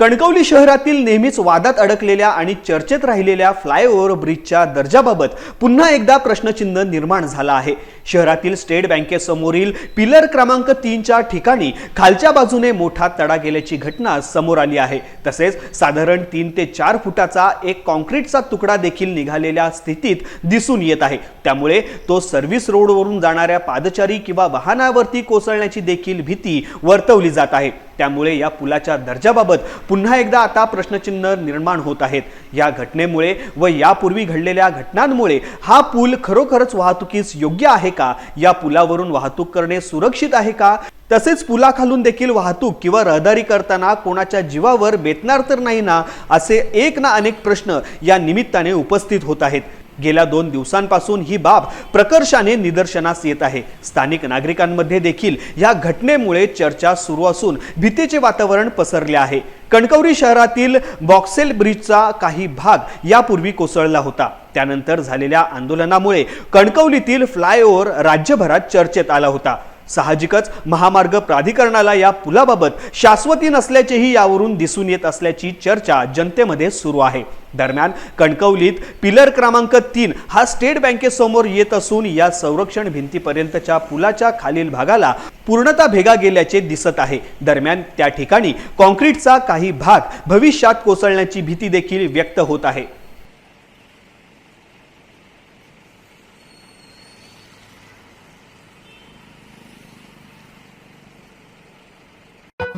कणकवली शहरातील नेहमीच वादात अडकलेल्या आणि चर्चेत राहिलेल्या फ्लायओव्हर ब्रिजच्या दर्जाबाबत पुन्हा एकदा प्रश्नचिन्ह निर्माण झाला आहे. शहरातील स्टेट बँकेसमोरील पिलर क्रमांक तीनच्या ठिकाणी खालच्या बाजूने मोठा तडा गेल्याची घटना समोर आली आहे. तसेच साधारण तीन ते चार फुटाचा एक कॉन्क्रीटचा तुकडा देखील निघालेल्या स्थितीत दिसून येत आहे. त्यामुळे तो सर्व्हिस रोडवरून जाणाऱ्या पादचारी किंवा वाहनावरती कोसळण्याची देखील भीती वर्तवली जात आहे. त्यामुळे या पुलाच्या दर्जाबाबत पुन्हा एकदा आता प्रश्नचिन्ह निर्माण होत आहेत. या घटनेमुळे व यापूर्वी घडलेल्या घटनांमुळे हा पूल खरोखरच वाहतुकीस योग्य आहे का? या पुलावरून वाहतूक करणे सुरक्षित आहे का? तसेच पुलाखालून देखील वाहतूक किंवा रहदारी करताना कोणाच्या जीवावर बेतणार तर नाही ना असे एक ना अनेक प्रश्न या निमित्ताने उपस्थित होत आहेत. गेल्या दोन दिवसांपासून ही बाब प्रकर्षाने निदर्शनास येत आहे. स्थानिक नागरिकांमध्ये देखील या घटनेमुळे चर्चा सुरू असून भीतीचे वातावरण पसरले आहे. कणकवली शहरातील बॉक्सेल ब्रिजचा काही भाग यापूर्वी कोसळला होता. त्यानंतर झालेल्या आंदोलनामुळे कणकवलीतील फ्लायओव्हर राज्यभरात चर्चेत आला होता. साहजिकच महामार्ग प्राधिकरणाला या पुलाबाबत शाश्वती नसल्याचेही यावरून दिसून येत असल्याची चर्चा जनतेमध्ये सुरू आहे. दरम्यान कणकवलीत पिलर क्रमांक तीन हा स्टेट बँकेसमोर येत असून या संरक्षण भिंतीपर्यंतच्या पुलाच्या खालील भागाला पूर्णता भेगा गेल्याचे दिसत आहे. दरम्यान त्या ठिकाणी कॉन्क्रीटचा काही भाग भविष्यात कोसळण्याची भीती देखील व्यक्त होत आहे.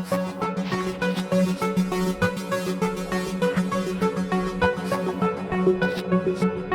Thank you.